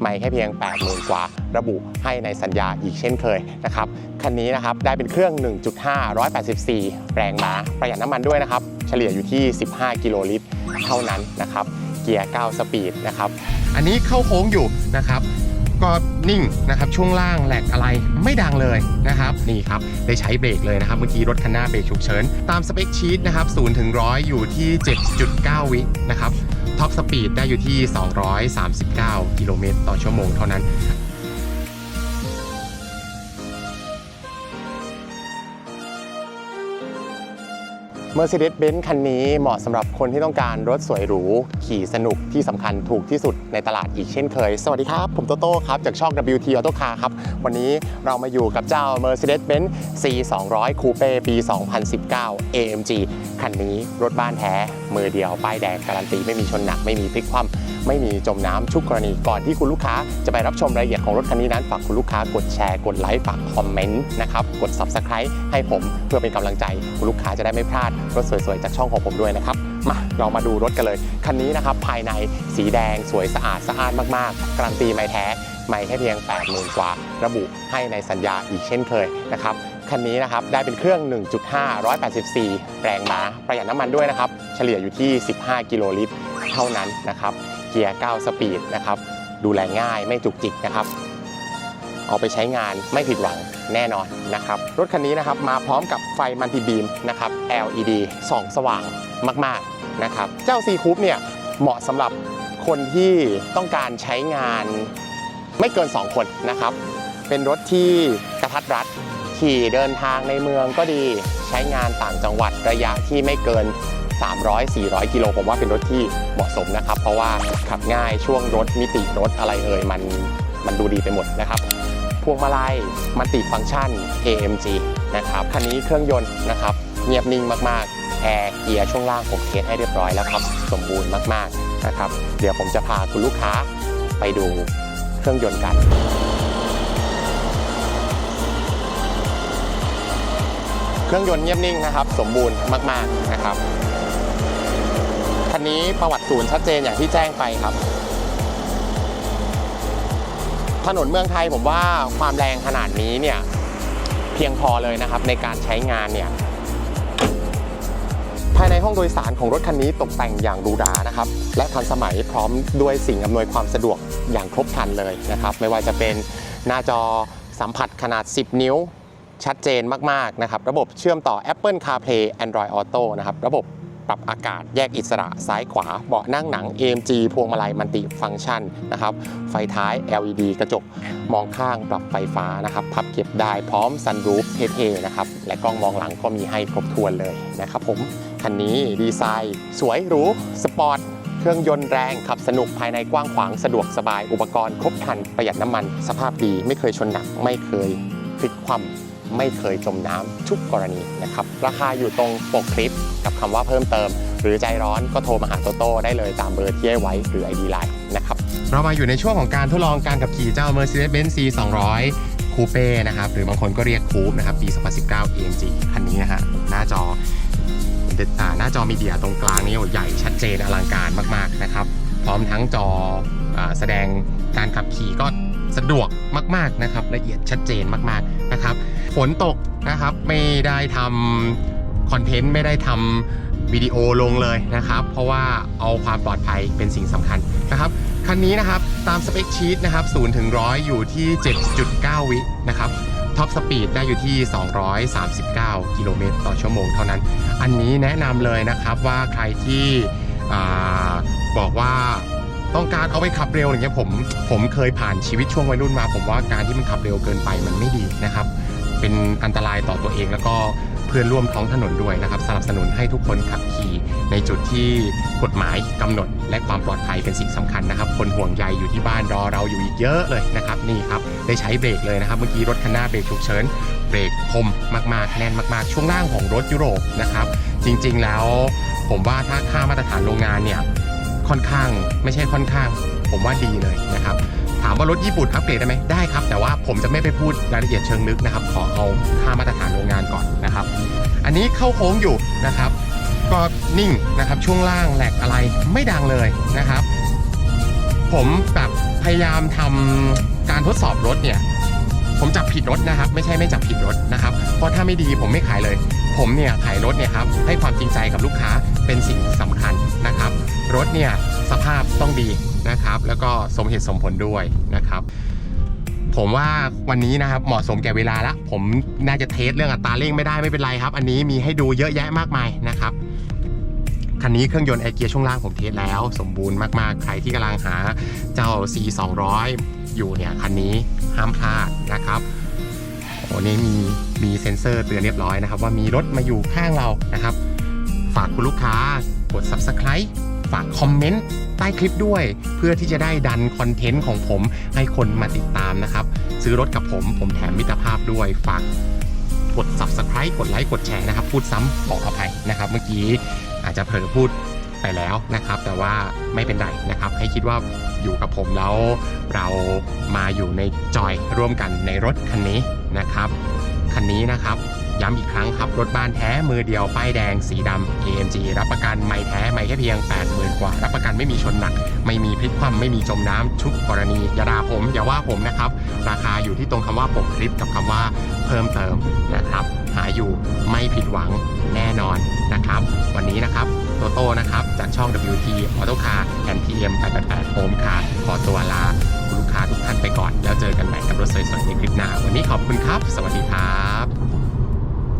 ไม่แค่เพียง 80,000 กว่า ระบุให้ในสัญญาอีกเช่นเคยนะครับคันนี้นะครับได้เป็นเครื่อง 1.5 184 แรงม้าประหยัดน้ำมันด้วยนะครับ เฉลี่ยอยู่ที่ 15 กิโลลิตรเท่านั้นนะครับ เกียร์ 9 สปีดนะครับอันนี้เข้าโค้งอยู่นะครับก็นิ่งนะครับช่วงล่างแหลกอะไรไม่ดังเลยนะครับนี่ครับได้ใช้เบรกเลยนะครับ เมื่อกี้รถคันหน้าเบรกฉุกเฉิน ตามสเปคชีตนะครับ0ถึง100 อยู่ที่ 7.9 วินะครับ ท็อปสปีดได้อยู่ที่ 239 กิโลเมตรต่อชั่วโมงเท่านั้น Mercedes-Benz คันนี้เหมาะสำหรับคนที่ต้องการรถสวยหรู ขี่สนุกที่สำคัญถูกที่สุดในตลาดอีกเช่นเคย สวัสดีครับ ผมโตโต้ครับ จากช่อง WT Auto Car ครับ วันนี้เรามาอยู่กับเจ้า Mercedes-Benz C 2 0 0 Coupe ปี 2019 AMG คันนี้รถบ้านแท้ มือเดียว ป้ายแดงการันตี ไม่มีชนหนักไม่มีพลิกคว่ำไม่มีจมน้ำทุกกรณีก่อนที่คุณลูกค้าจะไปรับชมรายละเอียดของรถคันนี้นั้นฝากคุณลูกค้ากดแชร์กดไลค์ฝากคอมเมนต์นะครับกด Subscribe ให้ผมเพื่อเป็นกำลังใจคุณลูกค้าจะได้ไม่พลาดรถสวยๆ จากช่องของผมด้วยนะครับ มาเรามาดูรถกันเลย คันนี้นะครับภายในสีแดงสวยสะอาดสะอาดมากๆ การันตีไม่แท้ ไม่แค่เพียง 80,000 กว่า ระบุให้ในสัญญาอีกเช่นเคยนะครับคันนี้นะครับได้เป็นเครื่อง 1.5 184 แรงม้าประหยัดน้ำมันด้วยนะครับ เฉลี่ยอยู่ที่ 15 กิโลลิตร เท่านั้นนะครับ เกียร์ 9 สปีดนะครับ ดูแลง่ายไม่จุกจิกนะครับ เอาไปใช้งานไม่ผิดหวังแน่นอนนะครับรถคันนี้นะครับมาพร้อมกับไฟมัลติบีมนะครับ LED ส่องสว่างมากๆนะครับเจ้า C Coupe เนี่ยเหมาะสำหรับคนที่ต้องการใช้งานไม่เกิน 2 คนนะครับ เป็นรถที่กระทัดรัดขี่เดินทางในเมืองก็ดีใช้งานต่างจังหวัดระยะที่ไม่เกิน 300-400 กิโลผมว่าเป็นรถที่เหมาะสมนะครับ เพราะว่าขับง่ายช่วงรถมิติรถอะไรเอ่ยมันมันดูดีไปหมดนะครับ วงมาลัยมัลติฟังก์ชัน AMG นะครับคันนี้เครื่องยนต์นะครับเงียบนิ่งมากๆแอร์เกียร์ช่วงล่างผมเทสให้เรียบร้อยแล้วครับ สมบูรณ์มากๆนะครับเดี๋ยวผมจะพาคุณลูกค้าไปดูเครื่องยนต์กันเครื่องยนต์เงียบนิ่งนะครับ สมบูรณ์มาก ๆ นะครับ คันนี้ประวัติศูนย์ชัดเจนอย่างที่แจ้งไปครับ ถนนเมืองไทยผมว่าความแรงขนาดนี้เนี่ยเพียงพอเลยนะครับในการใช้งานเนี่ยภายในห้องโดยสารของรถคันนี้ตกแต่งอย่างหรูหรานะครับ และทันสมัยพร้อมด้วยสิ่งอำนวยความสะดวกอย่างครบครันเลยนะครับ ไม่ว่าจะเป็นหน้าจอสัมผัสขนาด 10 นิ้วชัดเจนมาก ๆ นะครับ ระบบเชื่อมต่อ Apple CarPlay Android Auto นะครับ ระบบ ปรับอากาศแยกอิสระซ้ายขวา เบาะนั่งหนัง AMG พวงมาลัยมัลติฟังก์ชันนะครับ ไฟท้าย LED กระจกมองข้างปรับไฟฟ้านะครับ พับเก็บได้พร้อมซันรูฟเท่ๆนะครับ และกล้องมองหลังก็มีให้ครบถ้วนเลยนะครับผม คันนี้ดีไซน์ สวยหรูสปอร์ตเครื่องยนต์แรงขับสนุกภายในกว้างขวางสะดวกสบายอุปกรณ์ครบครันประหยัดน้ำมัน สภาพดีไม่เคยชนหนักไม่เคยพลิกคว่ำ ไม่เคยจมน้ำทุกกรณีนะครับ ราคาอยู่ตรงปกคลิปกับคำว่าเพิ่มเติม หรือใจร้อนก็โทรมาหาโตโต้ได้เลยตามเบอร์ที่ให้ไว้หรือ ID Line นะครับ เรามาอยู่ในช่วงของการทดลองการขับขี่เจ้า Mercedes-Benz C 200 Coupe นะครับ หรือบางคนก็เรียก Coupe นะครับ ปี 2019 AMG คันนี้นะฮะหน้าจออ่าหน้าจอมีเดียตรงกลางนี่ใหญ่ชัดเจนอลังการมาก ๆ นะครับ พร้อมทั้งจออาแสดงการขับขี่ก็ สะดวกมากๆนะครับ ละเอียดชัดเจนมากๆนะครับ ฝนตกนะครับไม่ได้ทำคอนเทนต์ไม่ได้ทำวิดีโอลงเลยนะครับ เพราะว่าเอาความปลอดภัยเป็นสิ่งสำคัญนะครับคันนี้นะครับตามสเปคชีตนะครับ0ถึง100 อยู่ที่ 7.9 วินะครับท็อปสปีดได้อยู่ที่ 239 กิโลเมตรต่อชั่วโมงเท่านั้น อันนี้แนะนำเลยนะครับว่าใครที่อบอกว่า ต้องการเอาไปขับเร็วอย่างเงี้ยผมผมเคยผ่านชีวิตช่วงวัยรุ่นมา ผมว่าการที่มันขับเร็วเกินไปมันไม่ดีนะครับ เป็นอันตรายต่อตัวเองแล้วก็เพื่อนร่วมท้องถนนด้วยนะครับ สนับสนุนให้ทุกคนขับขี่ในจุดที่กฎหมายกำหนด และความปลอดภัยเป็นสิ่งสำคัญนะครับ คนห่วงใยอยู่ที่บ้านรอเราอยู่อีกเยอะเลยนะครับนี่ครับได้ใช้เบรกเลยนะครับเมื่อกี้รถคันหน้าเบรกฉุกเฉินเบรกคมมากๆแน่นมาก ๆ ช่วงล่างของรถยุโรปนะครับจริงๆแล้ว ผมว่าถ้าค่ามาตรฐานโรงงานเนี่ย ค่อนข้างไม่ใช่ค่อนข้าง ผมว่าดีเลยนะครับ ถามว่ารถญี่ปุ่นอัปเกรดได้ไหมได้ครับ แต่ว่าผมจะไม่ไปพูดรายละเอียดเชิงลึกนะครับ ขอเอาค่ามาตรฐานโรงงานก่อนนะครับ อันนี้เข้าโค้งอยู่นะครับ ก็นิ่งนะครับช่วงล่างแหลกอะไรไม่ดังเลยนะครับ ผมแบบพยายามทำการทดสอบรถเนี่ยผมจับผิดรถนะครับ ไม่ใช่ไม่จับผิดรถนะครับ เพราะถ้าไม่ดีผมไม่ขายเลย ผมเนี่ยขายรถเนี่ยครับให้ความจริงใจกับลูกค้าเป็นสิ่งสำ รถเนี่ยสภาพต้องดีนะครับ แล้วก็สมเหตุสมผลด้วยนะครับ ผมว่าวันนี้นะครับเหมาะสมแก่เวลาละผมน่าจะเทสเรื่องอัตราเร่งไม่ได้ไม่เป็นไรครับ อันนี้มีให้ดูเยอะแยะมากมายนะครับคันนี้เครื่องยนต์ไอเกียร์ช่วงล่างผมเทสแล้ว สมบูรณ์มากๆ ใครที่กำลังหาเจ้า C 2 0 0อยู่เนี่ย คันนี้ห้ามพลาดนะครับโอ้นี่มีมีเซ็นเซอร์เตือนเรียบร้อยนะครับ ว่ามีรถมาอยู่ข้างเรานะครับ ฝากคุณลูกค้ากด subscribe ฝากคอมเมนต์ใต้คลิปด้วย เพื่อที่จะได้ดันคอนเทนต์ของผมให้คนมาติดตามนะครับ ซื้อรถกับผมผมแถมมิตรภาพด้วย ฝากกด subscribe กดไลค์กดแชร์นะครับ พูดซ้ำขออภัยนะครับ เมื่อกี้อาจจะเผลอพูดไปแล้วนะครับ แต่ว่าไม่เป็นไรนะครับ ให้คิดว่าอยู่กับผมแล้วเรามาอยู่ในจอยร่วมกันในรถคันนี้นะครับ คันนี้นะครับ ย้ำอีกครั้งครับ รถบ้านแท้มือเดียว ป้ายแดง สีดำ AMG รับประกันไม่แท้ไม่แค่เพียง 80,000 กว่า รับประกันไม่มีชนหนัก ไม่มีพลิกคว่ำไม่มีจมน้ำทุกกรณีอย่าด่าผม อย่าว่าผมนะครับ ราคาอยู่ที่ตรงคำว่าปกคลิปกับคำว่าเพิ่มเติมนะครับ หาอยู่ไม่ผิดหวังแน่นอนนะครับ วันนี้นะครับโตโต้นะครับจากช่อง WT Auto Car NTM 888 Home Car ขอตัวลาคุณลูกค้าทุกท่านไปก่อน แล้วเจอกันใหม่กับรถสวยๆในคลิปหน้า วันนี้ขอบคุณครับ สวัสดีครับ